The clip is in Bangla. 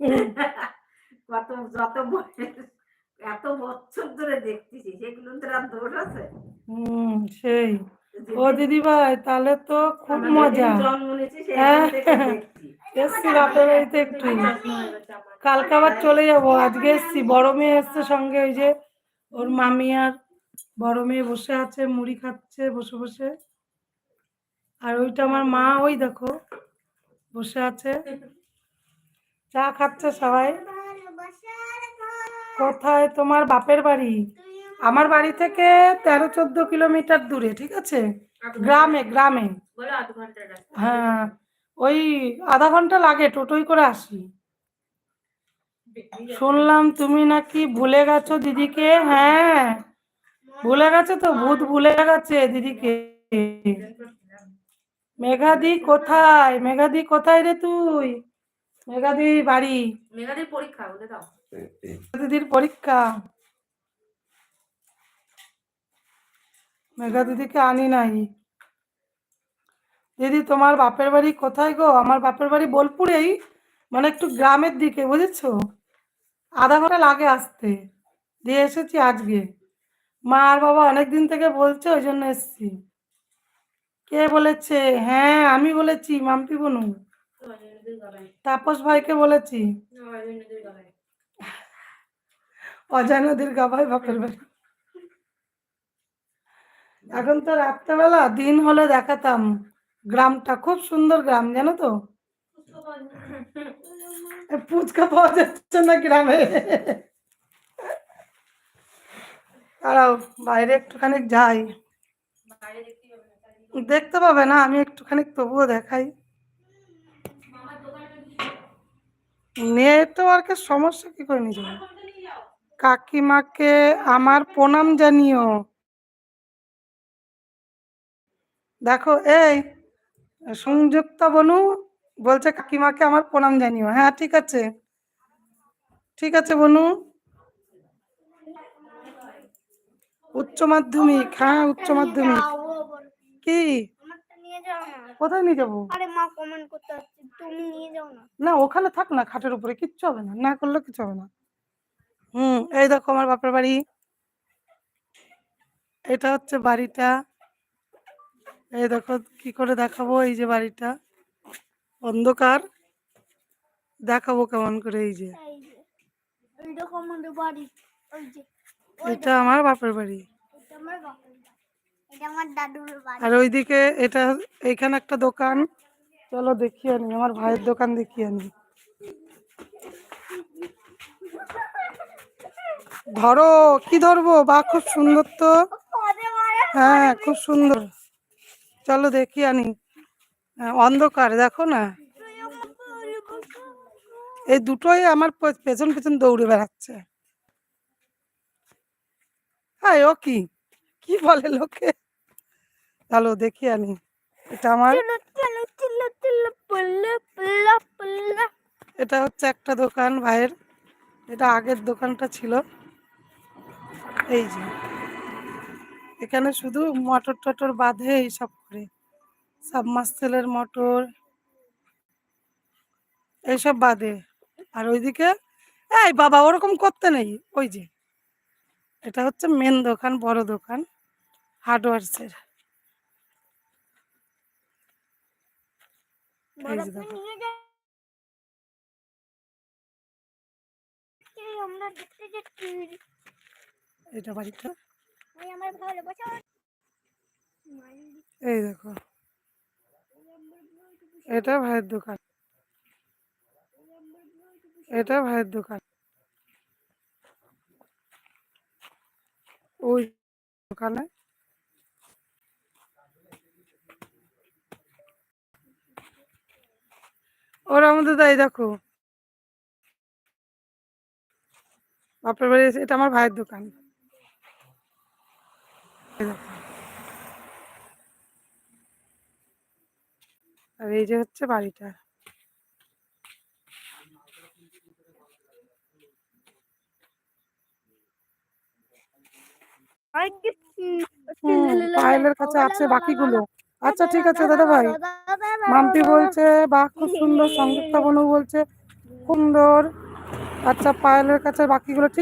কত যত বয়স এত বছর ধরে দেখতেছি সেগুলো তো আর দোষ আছে? হুম সেই। ও দিদি ভাই তাহলে তো খুব মজা। হ্যাঁ। এসছি বাপের বাড়িতে একটু। কালকে আবার চলে যাব। আজকে এসছি। বড় মেয়ে এসছে সঙ্গে ওই যে ওর মামি আর বড় মেয়ে বসে আছে মুড়ি খাচ্ছে বসে বসে। আর ওইটা আমার মা ওই দেখো বসে আছে। চা খাচ্ছে সবাই? কোথায়? তোমার বাপের বাড়ি? আমার বাড়ি থেকে তেরো চোদ্দ কিলোমিটার দূরে ঠিক আছে? গ্রামে গ্রামে। হ্যাঁ ওই আধা ঘণ্টা লাগে টোটোই করে আসি। শুনলাম তুমি নাকি ভুলে গেছো দিদিকে হ্যাঁ। ভুলে গেছে তো ভূত ভুলে গেছে দিদিকে। মেঘাদি কোথায়? মেঘাদি কোথায় রে তুই? মেঘাদি বাড়ি। মেঘাদের পরীক্ষা বলে দাও। দিদির পরীক্ষা। মেঘা দিদিকে আনি নাই। দিদি তোমার বাপের বাড়ি কোথায় গো? আমার বাপের বাড়ি বোলপুরেই মানে একটু গ্রামের দিকে বুঝেছ? আধা ঘণ্টা লাগে আসতে। দিয়ে এসেছি আজকে। মা আর বাবা অনেক দিন থেকে বলছে ওই জন্য এসেছি। কে বলেছে? হ্যাঁ আমি বলেছি মাম্পি বনু। তাপস ভাইকে বলেছি। অজয় নদীর গাভাই বাপের বাড়ি। এখন তো রাত্রেবেলা, দিন হলে দেখাতাম। গ্রামটা খুব সুন্দর গ্রাম, জানো তো? ফুচকা পাওয়া যাচ্ছে না গ্রামে। দাঁড়াও, বাইরে একটুখানি যাই। দেখতে পাবে না, আমি একটুখানি তবুও দেখাই। নেটওয়ার্কের সমস্যা কি করে যাব? কাকিমাকে আমার প্রণাম জানিও। দেখো, এই সংযুক্তা বনু বলছে কাকিমাকে আমার প্রণাম জানিও। হ্যাঁ ঠিক আছে। ঠিক আছে বনু। উচ্চ মাধ্যমিক হ্যাঁ উচ্চ মাধ্যমিক। কি? যাও না। কোথায় নিয়ে যাব? আরে মা কমেন্ট করতে হচ্ছে তুমি নিয়ে যাও না। না ওখানে থাক না খাটের উপরে। কিচ্ছু হবে না। না করলে কিছু হবে না। হুম এই দেখো আমার বাপের বাড়ি। এটা হচ্ছে বাড়িটা। এই দেখো কি করে দেখাবো এই যে বাড়িটা। অন্ধকার। দেখাবো কেমন করে এই যে। এটা আমার বাপের বাড়ি এটা আমার বাপের বাড়ি এটা আমার দাদুর বাড়ি আর ওইদিকে এটা এইখানে একটা দোকান। চলো দেখিয়ে আনি আমার ভাইয়ের দোকান দেখিয়ে আনি। ধরো কি ধরবো? বা খুব সুন্দর তো। হ্যাঁ খুব সুন্দর। চলো দেখি আনি। হ্যাঁ, অন্ধকার দেখো না। এই দুটোই আমার পেছন পেছন দৌড়ে বেড়াচ্ছে। হ্যাঁ ও কি? কি বলে লোকে? চলো দেখি আমি। এটা আমার এটা হচ্ছে একটা দোকান ভাইয়ের। এটা আগের দোকানটা ছিল। এই যে। এখানে শুধু মটর টটর বাঁধে এইসব করে। সাবমার্সেলের মোটর এইসব বাঁধে। আর ওইদিকে এই বাবা ওরকম করতে নেই। ওই যে। এটা হচ্ছে মেন দোকান বড় দোকান। হার্ডওয়ার্সের। এটা বাড়িটা? এই দেখো। এটা ভাইয়ের দোকান। এটা ভাইয়ের দোকান। ওই দোকানে ওর আমাদের দাই দেখো। বাপের বাড়ি এটা আমার ভাইয়ের দোকান। আর এই যে হচ্ছে বাড়িটা। পায়েলের কাছে আছে বাকিগুলো। আচ্ছা ঠিক আছে, দাদা ভাই। মাম্পি বলছে বাহ খুব সুন্দর, সংযুক্ত বনু বলছে সুন্দর। আচ্ছা পায়েলের কাছে বাকিগুলো ঠিক